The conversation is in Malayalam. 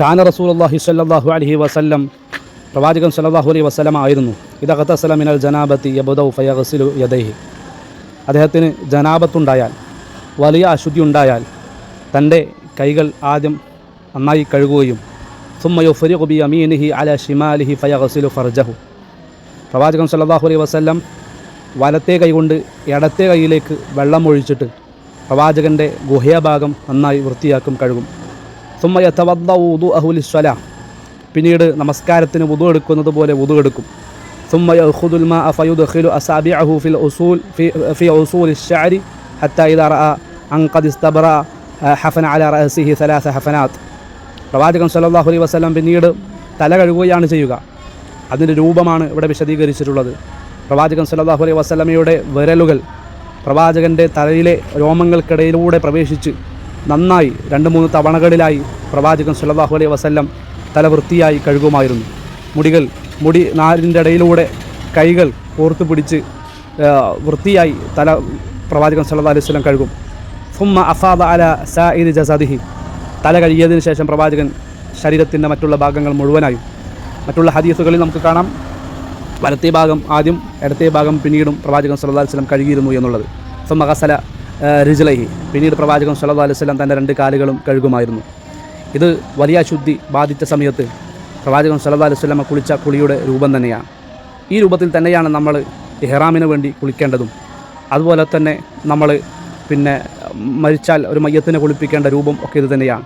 കാന റസൂൽ അള്ളാഹി സല്ലാഹു അലഹി വസല്ലം പ്രവാചകൻ സല്ലാഹു അലൈഹി വസ്ലം ആയിരുന്നു. ഇതകത്ത സലമിനൽ ജനാബത്തി യബുദൌ ഫയസിലു യദൈഹി. അദ്ദേഹത്തിന് ജനാബത്തുണ്ടായാൽ വലിയ അശുദ്ധി ഉണ്ടായാൽ തന്റെ കൈകൾ ആദ്യം നന്നായി കഴുകുകയും സുമ്മയോ ഫരിഖുബി അമീനിഹി അല ഷിമാലിഹി ഫയസിലു ഫർജഹു പ്രവാചകൻ സല്ലാഹു അലൈഹി വസ്ലം വലത്തെ കൈകൊണ്ട് ഇടത്തെ കൈയിലേക്ക് വെള്ളം ഒഴിച്ചിട്ട് പ്രവാചകന്റെ ഗുഹയഭാഗം നന്നായി വൃത്തിയാക്കും കഴുകും. തുമ്മയ തവദ്ദ ഉദു അഹുലിസ്വല പിന്നീട് നമസ്കാരത്തിന് ഉതു എടുക്കുന്നത് പോലെ ഉതു എടുക്കും. തുമ്മയ ഹുദുൽമ ഫയുദ്ഖിലു അസാബി അഹു ഫിൽ ഉസൂൽ ഫി ഉസൂൽ ഷാരി ഹത്ത ഇദറ അങ്കദിസ്തബറ ഹഫന അല റഹസിഹി സലാസ ഹഫനാത്ത് പ്രവാചകൻ സല്ലാഹു അലൈ വസ്ലം പിന്നീട് തല കഴുകുകയാണ് ചെയ്യുക. അതിന്റെ രൂപമാണ് ഇവിടെ വിശദീകരിച്ചിട്ടുള്ളത്. പ്രവാചകൻ സല്ലാഹു അലൈ വസ്ലമയുടെ വിരലുകൾ പ്രവാചകന്റെ തലയിലെ രോമങ്ങൾക്കിടയിലൂടെ പ്രവേശിച്ച് നന്നായി രണ്ട് മൂന്ന് തവണകളിലായി പ്രവാചകൻ സല്ലല്ലാഹു അലൈ വസല്ലം തല വൃത്തിയായി കഴുകുമായിരുന്നു. മുടികൾ മുടി നാലിന്റെ ഇടയിലൂടെ കൈകൾ ഓർത്തു പിടിച്ച് വൃത്തിയായി തല പ്രവാചകൻ സല്ലല്ലാഹു അലൈഹി വസല്ലം കഴുകും. ഫുമ്മ അഫാദ അല സാഇരി ജസാദിഹി. തല കഴുകിയതിന് ശേഷം പ്രവാചകൻ ശരീരത്തിന്റെ മറ്റുള്ള ഭാഗങ്ങൾ മുഴുവനായും മറ്റുള്ള ഹദീസുകളിൽ നമുക്ക് കാണാം. വലത്തേ ഭാഗം ആദ്യം ഇടത്തേ ഭാഗം പിന്നീടും പ്രവാചകൻ സല്ലല്ലാഹു അലൈഹി വസല്ലം കഴുകിയിരുന്നു എന്നുള്ളത്. ഫുമ്മ ഗസല റിജലഹി പിന്നീട് പ്രവാചകൻ സല്ലു അലൈഹി വസല്ലം തന്റെ രണ്ട് കാലുകളും കഴുകുമായിരുന്നു. ഇത് വലിയ ശുദ്ധി ബാധിച്ച സമയത്ത് പ്രവാചകൻ സല്ലു വസല്ലം കുളിച്ച കുളിയുടെ രൂപം തന്നെയാണ്. ഈ രൂപത്തിൽ തന്നെയാണ് നമ്മൾ ഇഹ്റാമിന് വേണ്ടി കുളിക്കേണ്ടതും. അതുപോലെ തന്നെ നമ്മൾ പിന്നെ മരിച്ചാൽ ഒരു മയ്യത്തിനെ കുളിപ്പിക്കേണ്ട രൂപം ഒക്കെ ഇത് തന്നെയാണ്.